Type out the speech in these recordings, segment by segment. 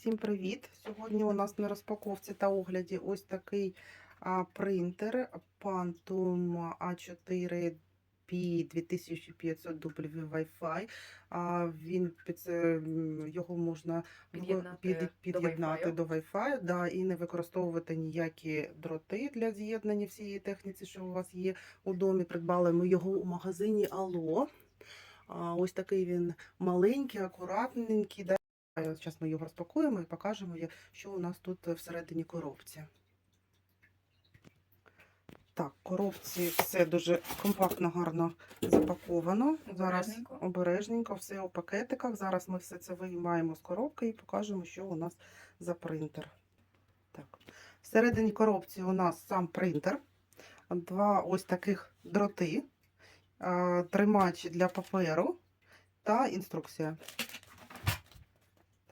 Всім привіт! Сьогодні у нас на розпаковці та огляді ось такий а, принтер Phantom A4 P2500W Wi-Fi. А, він під, це, його можна Під'єднати під- до під'єднати Wi-Fi. до Wi-Fi да, і не використовувати ніякі дроти для з'єднання всієї техніці, що у вас є у домі. Придбали ми його у магазині Алло. А, Ось такий він маленький, акуратненький. Зараз ми його розпакуємо і покажемо, що у нас тут всередині коробці. Так, в коробці все дуже компактно, гарно запаковано. Зараз Обережненько. обережненько, все у пакетиках. Зараз ми все це виймаємо з коробки і покажемо, що у нас за принтер. Так. Всередині коробці у нас сам принтер, два ось таких дроти, а, тримач для паперу та інструкція.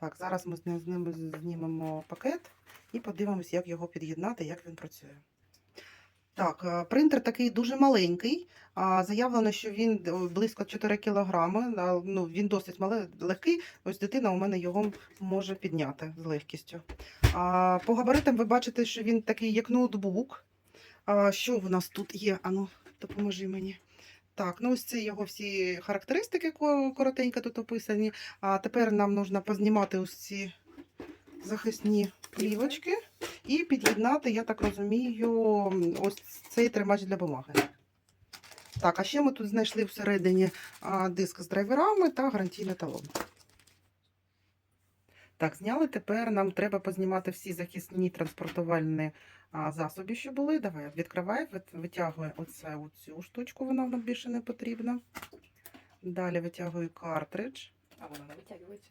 Так, зараз ми з ним- знімемо пакет і подивимось, як його під'єднати, як він працює. Так, е, принтер такий дуже маленький. Заявлено, що він е, близько 4 кг. Ну, він досить малий, легкий. Ось дитина у мене його може підняти з легкістю. По габаритам ви бачите, що він такий, як ноутбук. Що в нас тут є? Ану, допоможи мені. Так, ну ось це його всі характеристики ко- коротенько тут описані. А тепер нам потрібно познімати ось ці захисні плівочки і під'єднати, я так розумію, ось цей тримач для бумаги. Так, а ще ми тут знайшли всередині диск з драйверами та гарантійний талон. Так, зняли. Тепер нам треба познімати всі захисні транспортувальні а, засоби, що були. Давай, відкривай, вит- витягує оце, оцю штучку, вона нам більше не потрібна. Далі витягую картридж. А воно не витягується.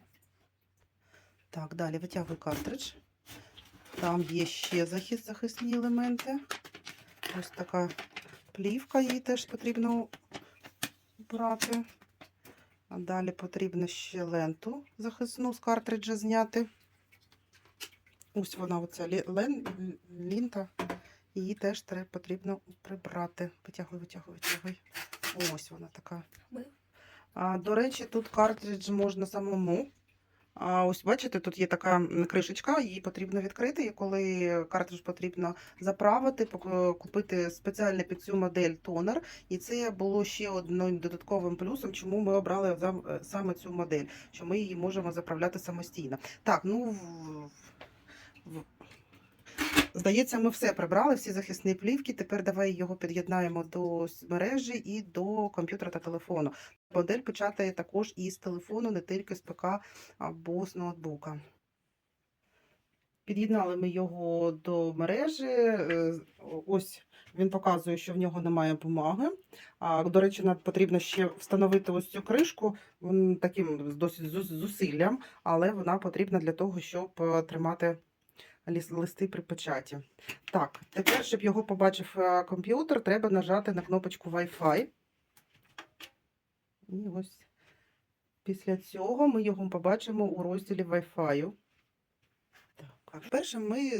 Так, далі витягую картридж. Там є ще захист, захисні елементи. Ось така плівка, її теж потрібно брати. Далі потрібно ще ленту захисну з картриджа зняти. Ось вона, оця лента. лен, лінта. Її теж треба, потрібно прибрати. Витягуй, витягуй, витягуй. Ось вона така. А, до речі, тут картридж можна самому. А ось бачите, тут є така кришечка, її потрібно відкрити. І коли картридж потрібно заправити, купити спеціальний під цю модель тонер. І це було ще одним додатковим плюсом, чому ми обрали е, саме цю модель, що ми її можемо заправляти самостійно. Так, ну здається, ми все прибрали, всі захисні плівки. Тепер давай його під'єднаємо до мережі і до комп'ютера та телефону. Модель печатає також і з телефону, не тільки з ПК або з ноутбука. Під'єднали ми його до мережі. е, Ось він показує, що в нього немає бумаги. А, до речі, нам потрібно ще встановити ось цю кришку таким досить зусиллям, але вона потрібна для того, щоб е, тримати листи при печаті. Так, тепер, щоб його побачив е, комп'ютер, треба нажати на кнопочку Wi-Fi. І ось після цього ми його побачимо у розділі Wi-Fi. Перше ми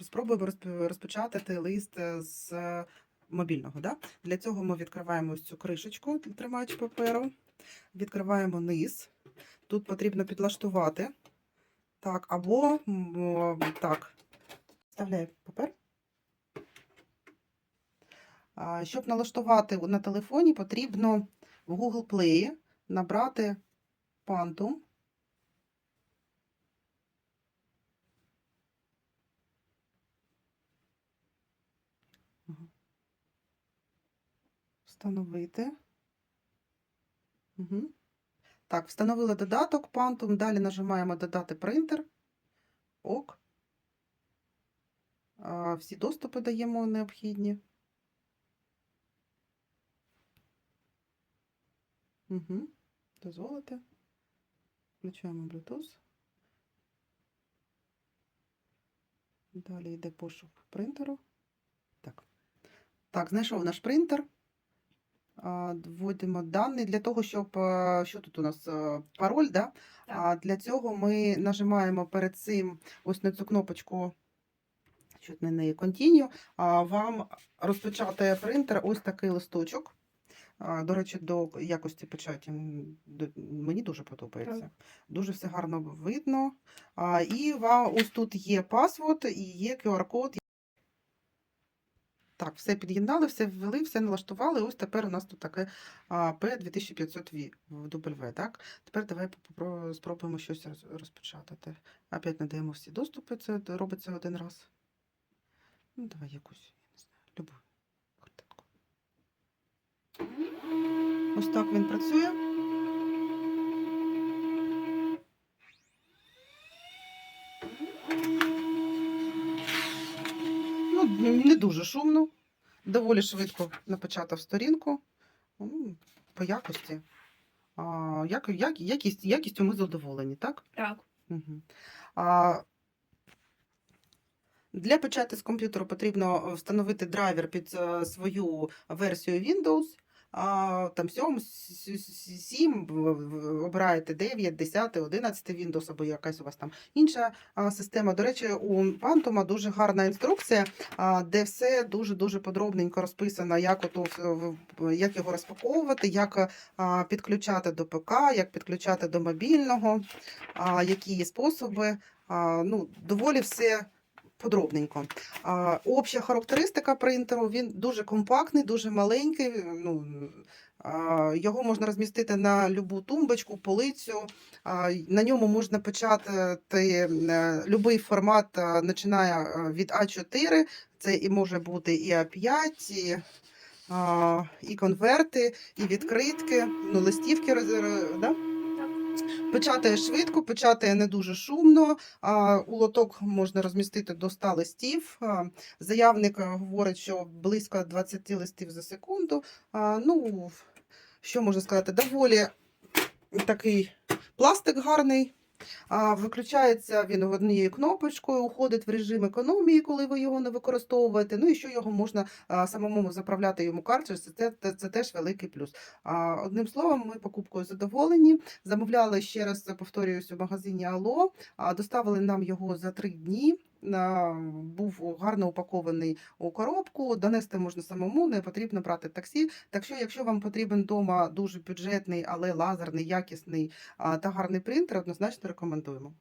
спробуємо розп- розпечатати лист е, з е, мобільного. Да? Для цього ми відкриваємо ось цю кришечку, тримач паперу, відкриваємо низ. Тут потрібно підлаштувати. Так, або так. Вставляю папер. Щоб налаштувати на телефоні, потрібно в Google Play набрати Phantom. Встановити. Угу. Так, встановили додаток Phantom. Далі нажимаємо додати принтер. Ок. Всі доступи даємо необхідні. Угу. Дозволите. Включаємо Bluetooth. Далі йде пошук принтеру. Так. Так, знайшов наш принтер. Вводимо дані для того, щоб. Що тут у нас? Пароль, да? А для цього ми нажимаємо перед цим ось на цю кнопочку, чуть не неї Continue, а вам розпечатає принтер ось такий листочок. До речі, до якості печаті мені дуже подобається. Дуже все гарно видно. І ва- ось тут є паспорт і є QR-код. Так, все під'єднали, все ввели, все налаштували. Ось тепер у нас тут таке а, P2500V в W, так? Тепер давай спробуємо щось роз- розпечатати. Опять надаємо всі доступи, це робиться один раз. Ну, давай якусь, я не знаю, любу картинку. Ось так він працює. Не дуже шумно. Доволі швидко напечатав сторінку. Ну, По якості. А, як, як, якість, якістю ми задоволені, так? Так. Угу. А, для печати з комп'ютеру потрібно встановити драйвер під е, свою версію Windows. А, там 7, 7, обираєте 9, 10, 11 Windows або якась у вас там інша система. До речі, у Phantom дуже гарна інструкція, де все дуже-дуже подробненько розписано, як, ото, як його розпаковувати, як підключати до ПК, як підключати до мобільного, які є способи. Ну, доволі все подробненько. А, обща характеристика принтеру, він дуже компактний, дуже маленький. Ну, а, його можна розмістити на любу тумбочку, полицю. А, на ньому можна печатати е, любий формат, е, починає е, від А4, це і може бути і А5, і, і конверти, і відкритки, ну, листівки. Да? Печатає швидко, печатає не дуже шумно. У лоток можна розмістити до 100 листів. Заявник е, говорить, що близько 20 листів за секунду. Ну, що можна сказати, доволі такий пластик гарний. Виключається він однією кнопочкою, уходить в режим економії, коли ви його не використовуєте. Ну і що його можна самому заправляти йому картридж, це, це, це теж великий плюс. Одним словом, ми покупкою задоволені. Замовляли ще раз повторююсь у магазині Ало, доставили нам його за три дні. Був гарно упакований у коробку. Донести можна самому, не потрібно брати таксі. Так що, якщо вам потрібен вдома дуже бюджетний, але лазерний, якісний та гарний принтер, однозначно рекомендуємо.